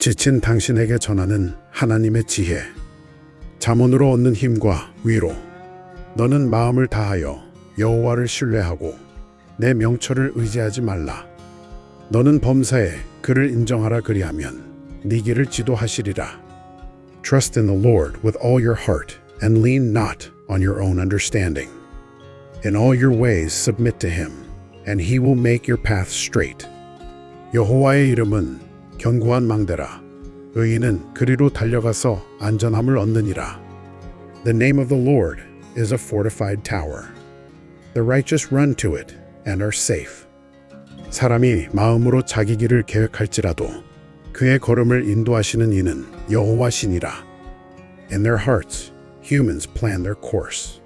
지친 당신에게 전하는 하나님의 지혜. 잠언으로 얻는 힘과 위로. 너는 마음을 다하여 여호와를 신뢰하고 내 명철을 의지하지 말라. 너는 범사에 그를 인정하라 그리하면 네 길을 지도하시리라. Trust in the Lord with all your heart and lean not on your own understanding. In all your ways submit to him, and he will make your path straight. 여호와의 이름은 견고한 망대라. 의인은 그리로 달려가서 안전함을 얻느니라. The name of the Lord is a fortified tower. The righteous run to it and are safe. 사람이 마음으로 자기 길을 계획할지라도 그의 걸음을 인도하시는 이는 여호와시니라. In their hearts, humans plan their course,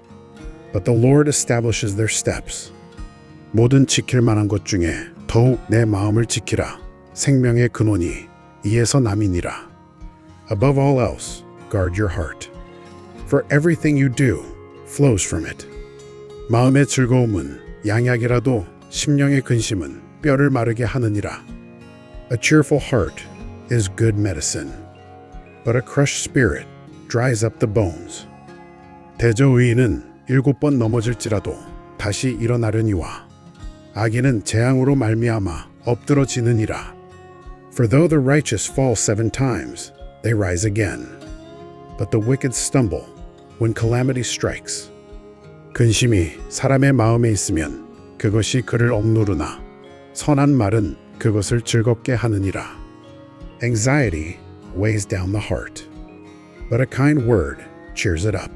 but the Lord establishes their steps. 모든 지킬 만한 것 중에 더욱 내 마음을 지키라. 생명의 근원이 이에서 남이니라. Above all else, guard your heart. For everything you do flows from it. 마음의 즐거움은 양약이라도 심령의 근심은 뼈를 마르게 하느니라. A cheerful heart is good medicine, but a crushed spirit dries up the bones. 대저의인은 일곱 번 넘어질지라도 다시 일어나려니와 악인은 재앙으로 말미암아 엎드러지느니라. For though the righteous fall seven times, they rise again. But the wicked stumble when calamity strikes. 근심이 사람의 마음에 있으면 그것이 그를 억누르나 선한 말은 그것을 즐겁게 하느니라. Anxiety weighs down the heart, but a kind word cheers it up.